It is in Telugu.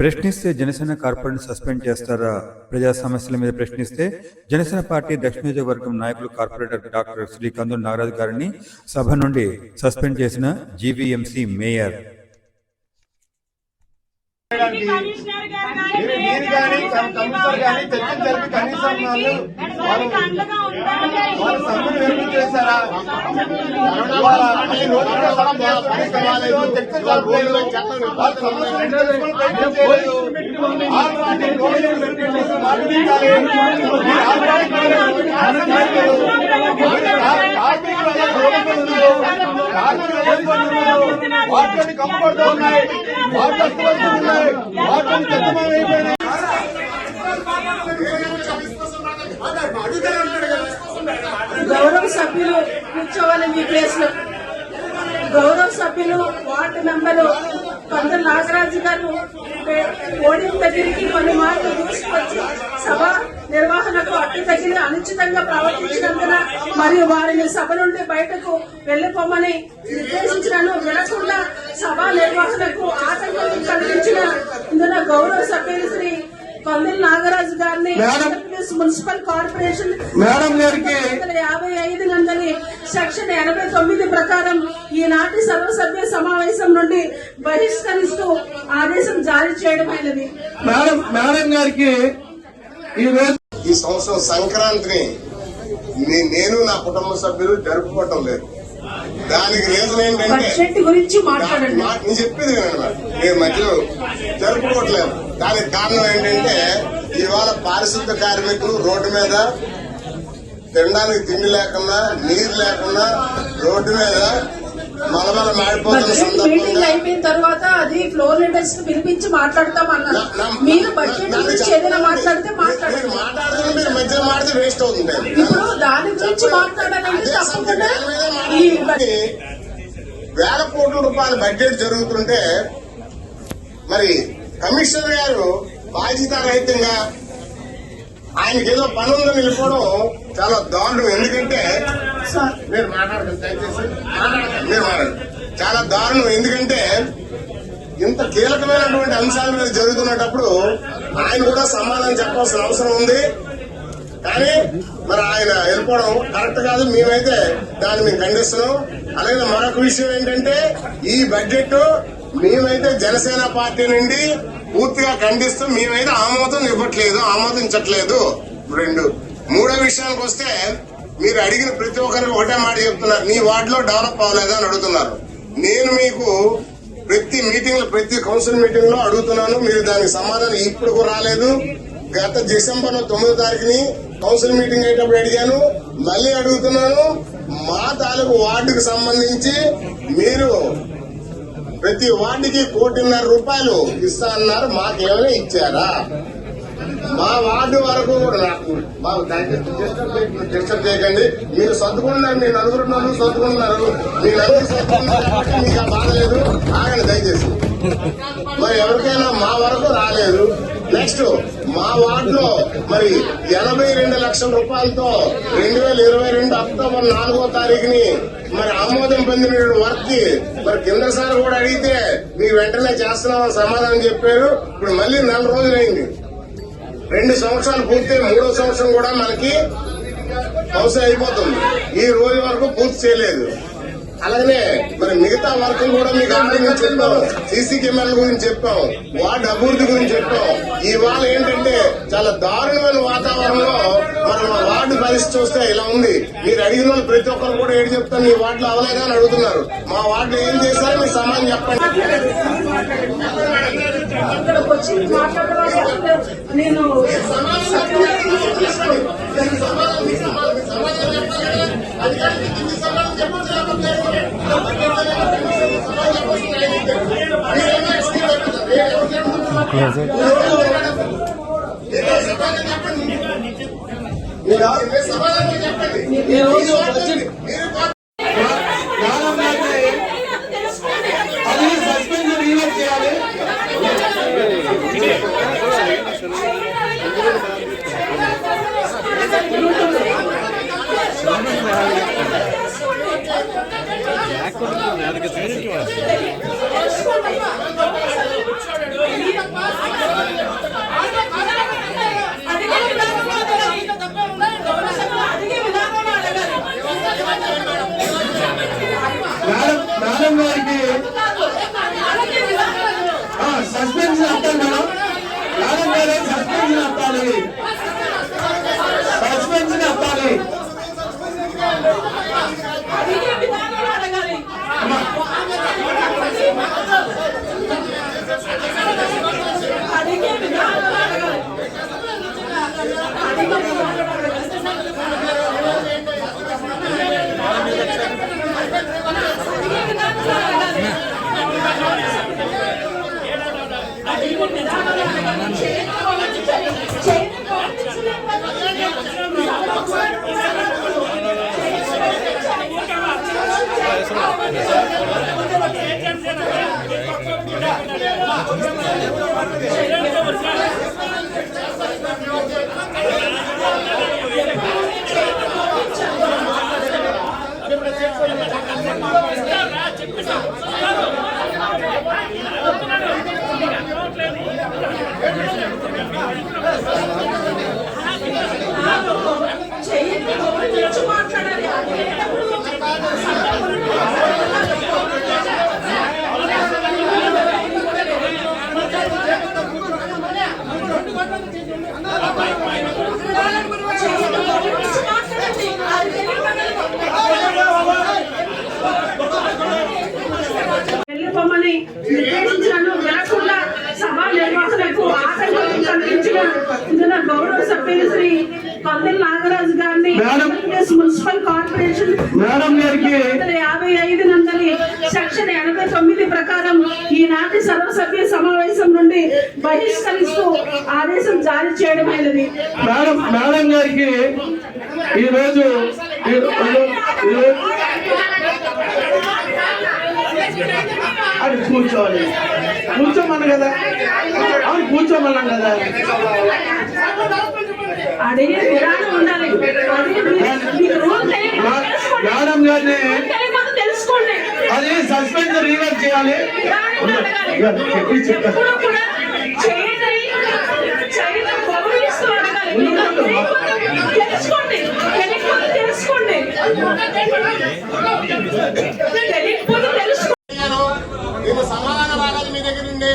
ప్రశ్నిస్తే జనసేన కార్పొరేట్ సస్పెండ్ చేస్తారా? ప్రజా సమస్యల మీద ప్రశ్నిస్తే జనసేన పార్టీ దక్షిణ నాయకులు కార్పొరేటర్ డాక్టర్ శ్రీకాంత్ నాగరాజు గారిని సభ నుండి సస్పెండ్ చేసిన జీవీఎంసీ మేయర్. కమిషనర్ గారు కానీ మీరు కానీ కమిషనర్ కానీ చర్చలు జరిపి కనీసం వాళ్ళు వాళ్ళు వాళ్ళు సభ్యులు నిర్ణయం చేశారా ఇవాళ ఈ రోజు కూడా సభ చేస్తున్నారు, కాలేదు, చర్చలు జరపలేదు. వాళ్ళు సమస్యలు తెలుసుకొని ప్రయత్నం చేయలేదు. ఆల్రెడీ రోజులు నిర్ణయం చేసి మార్పించాలి. ఈ ఆల్రెడీ కార్మికులు కార్మికులు ఎలా కోరుకుంటున్నారు? కార్మికులు ఎలా కోరుకుంటున్నారు? వాటిని కప్పబడుతూ ఉన్నాయి వాటి వస్తువులు ఉన్నాయి వాటిని చెత్తమయం అయిపోయినాయి గౌరవ సభ్యులు కూర్చోవాలి మీ ప్లేస్లో. గౌరవ సభ్యులు వార్డు మెంబరు కొంత నాగరాజు గారు ఓడియం దగ్గరికి కొన్ని మార్లు తీసుకొచ్చి సభ నిర్వహణకు అడ్డు తగిలి అనుచితంగా ప్రవర్తించినందున మరియు వారిని సభ నుండి బయటకు వెళ్ళిపోమని నిర్దేశించినను వినకుండా సభ నిర్వహణకు ఆటంకం కలిగించిన గౌరవ సభ్యులు శ్రీ కొందరి నాగరాజు గారిని మున్సిపల్ కార్పొరేషన్ మేడం గారికి యాభై ఐదు నందని సెక్షన్ ఎనభై తొమ్మిది ప్రకారం ఈనాటి సర్వసభ్య సమావేశం నుండి బహిష్కరిస్తూ ఆదేశం జారీ చేయడమైనది మేడం మేడం గారికి ఈ సంవత్సరం సంక్రాంతిని నేను నా కుటుంబ సభ్యులు జరుపుకోవటం లేదు. దానికి రీజన్ ఏంటంటే గురించి మాట్లాడండి నేను చెప్పేది. మీరు మధ్యలో జరుపుకోవట్లేదు దానికి కారణం ఏంటంటే ఇవాళ పారిశుద్ధ కార్మికులు రోడ్డు మీద తినడానికి తిండి లేకుండా నీరు లేకుండా రోడ్డు మీద మలమల మాడిపోతున్న సందర్భంగా అది ఫ్లోర్ లీడర్స్ని పిలిపించి మాట్లాడతాం అన్నారు. మీరు బడ్జెట్ గురించి ఏదైనా. మాట్లాడితే మీరు మాట్లాడండి. మాట్లాడుతున్న మీరు మధ్యలో మాడితే వేస్ట్ అవుతుంది. ఇప్పుడు దాని గురించి మాట్లాడాలంటే తప్పకుండా ఈ వేల కోట్ల రూపాయల బడ్జెట్ జరుగుతుంటే మరి కమిషనర్ గారు బాధ్యత రహితంగా ఆయనకి ఏదో పని ఉందని వెళ్ళిపోవడం చాలా దారుణం. ఎందుకంటే మీరు మాట్లాడకండి దయచేసి. మీరు మాట్లాడండి. చాలా దారుణం. ఎందుకంటే ఇంత కీలకమైనటువంటి అంశాల మీద జరుగుతున్నప్పుడు ఆయన కూడా సమాధానం చెప్పాల్సిన అవసరం ఉంది. కానీ మరి ఆయన వెళ్ళిపోవడం కరెక్ట్ కాదు. మేమైతే దాన్ని మేము ఖండిస్తున్నాం. అలాగే మరొక విషయం ఏంటంటే ఈ బడ్జెట్ మేమైతే జనసేన పార్టీ నుండి పూర్తిగా ఖండిస్తూ మేమైతే ఆమోదం ఇవ్వట్లేదు ఆమోదించట్లేదు. రెండు. మూడో విషయానికి వస్తే మీరు అడిగిన ప్రతి ఒక్కరికి ఒకటే మాట చెప్తున్నారు. మీ వార్డులో డెవలప్ అవ్వలేదా అని అడుగుతున్నారు. నేను మీకు ప్రతి మీటింగ్లో ప్రతి కౌన్సిల్ మీటింగ్లో అడుగుతున్నాను. మీరు దానికి సమాధానం ఇప్పుడు కూడా రాలేదు. గత డిసెంబర్ తొమ్మిదో తారీఖుని కౌన్సిల్ మీటింగ్ అయ్యేటప్పుడు అడిగాను. మళ్ళీ అడుగుతున్నాను. మా తాలూకు వార్డుకు సంబంధించి మీరు ప్రతి వార్డుకి కోటిన్నర రూపాయలు ఇస్తా అన్నారు. మాకేమైనా ఇచ్చారా? మా వార్డు వరకు నాకు డిస్టర్బ్ చేయకండి మీరు సర్దుకున్నారు. మీరు నలుగురు నలుగురు సర్దుకున్నారు. మీ నలుగురు సర్దుకున్నారు. కాబట్టి మీకు ఆ బాధ లేదు. నెక్స్ట్ మా వార్డులో మరి ఎనభై రెండు లక్షల రూపాయలతో రెండు వేల ఇరవై రెండు అక్టోబర్ నాలుగో తారీఖుని మరి ఆమోదం పొందిన వర్క్కి మరి కింద సార్ కూడా అడిగితే మీకు వెంటనే చేస్తున్నామని సమాధానం చెప్పారు. ఇప్పుడు మళ్ళీ నెల రోజులైంది. రెండు సంవత్సరాలు పూర్తి మూడో సంవత్సరం కూడా మనకి అవసరం అయిపోతుంది. ఈ రోజు వరకు పూర్తి చేయలేదు. అలాగనే మరి మిగతా వర్క్ కూడా మీకు ఆల్రెడీ మేము చెప్పాం. సీసీ కెమెరాల గురించి చెప్పాం. వార్డు అభివృద్ధి గురించి చెప్పాం. ఇవాళ ఏంటంటే చాలా దారుణమైన వాతావరణంలో మరి మా వార్డు పరిస్థితి చూస్తే ఇలా ఉంది. మీరు అడిగిన వాళ్ళు ప్రతి ఒక్కరు కూడా ఏడు చెప్తాను మీ వార్డులో అవలేదా? అని అడుగుతున్నారు. మా వార్డులో ఏం చేశారో? మీరు సమాధానం చెప్పండి. నేను సభ్యులను తీసుకోను. మీరు సమాధానం చెప్పండి ఈ రోజు బడ్జెట్ చెయ్యండి నిర్దేశించినను వినకుండా సభా నిర్వహణకు ఆటంకం కలిగించిన ఇందులో గౌరవ సభ్యులు శ్రీ కందెల నాగరాజు గారిని మున్సిపల్ కార్పొరేషన్ మేడం గారికి యాభై ఐదు నందలి సెక్షన్ ఎనభై తొమ్మిది ప్రకారం ఈనాటి సర్వసభ్య సమావేశం నుండి బహిష్కరిస్తూ ఆదేశం జారీ చేయడమైనది మేడం మేడం గారికి ఈ రోజు అది కూర్చోవాలి. కూర్చోమన్నా కదా. అవును కూర్చోమన్నాం కదా. విధానం ఉండాలి. మేడం గారిని అది సస్పెండ్ రీవర్స్ చేయాలి. చెప్పి చెప్తా ఎప్పుడు కూడా చేయని చేయని గౌరవిస్తూ అడగాలి. మీకు తెలియకపోతే తెలుసుకోండి. తెలియకపోతే తెలుసుకోండి. తెలియకపోతే తెలుసుకోండి. సమాన భాగాలు మీ దగ్గర ఉండే.